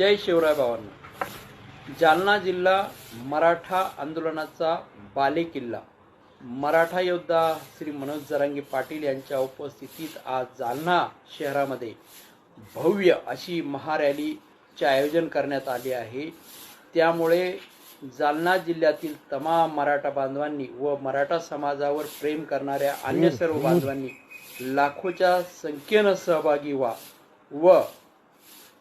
जय शिवराय भावांना जालना जिल्हा मराठा आंदोलनाचा बालेकिल्ला मराठा योद्धा श्री मनोज जरांगे पाटील यांच्या उपस्थितीत आज जालना शहरामध्ये भव्य अशी महारॅलीचे आयोजन करण्यात आले आहे. त्यामुळे जालना जिल्ह्यातील तमाम मराठा बांधवांनी व मराठा समाजावर प्रेम करणाऱ्या अन्य सर्व बांधवांनी लाखोच्या संख्येनं सहभागी व्हा व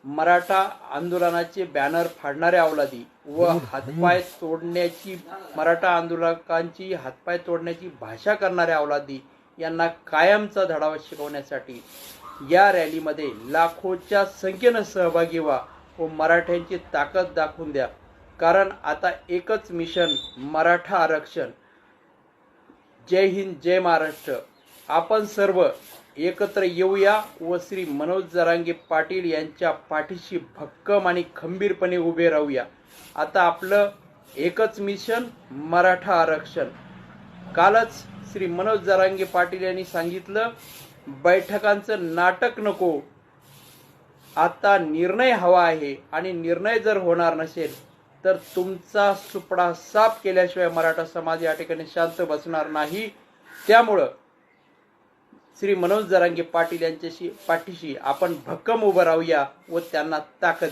मराठा आंदोलनाचे बॅनर फाडणाऱ्या अवलादी व हातपाय तोडण्याची मराठा आंदोलकांची हातपाय तोडण्याची भाषा करणाऱ्या अवलादी यांना कायमचा धडावा शिकवण्यासाठी या रॅलीमध्ये लाखोच्या संख्येनं सहभागी व्हा व मराठ्यांची ताकद दाखवून द्या. कारण आता एकच मिशन मराठा आरक्षण. जय हिंद जय महाराष्ट्र. आपण सर्व एकत्र येऊया व श्री मनोज जरांगे पाटील यांच्या पाठीशी भक्कम आणि खंबीरपणे उभे राहूया. आता आपलं एकच मिशन मराठा आरक्षण. कालच श्री मनोज जरांगे पाटील यांनी सांगितलं बैठकांचं नाटक नको. आता निर्णय हवा आहे आणि निर्णय जर होणार नसेल तर तुमचा सुपडा साफ केल्याशिवाय मराठा समाज या ठिकाणी शांत बसणार नाही. त्यामुळं श्री मनोज जरांगे पाटील यांच्याशी पाठीशी आपण भक्कम उभं राहूया व त्यांना ताकद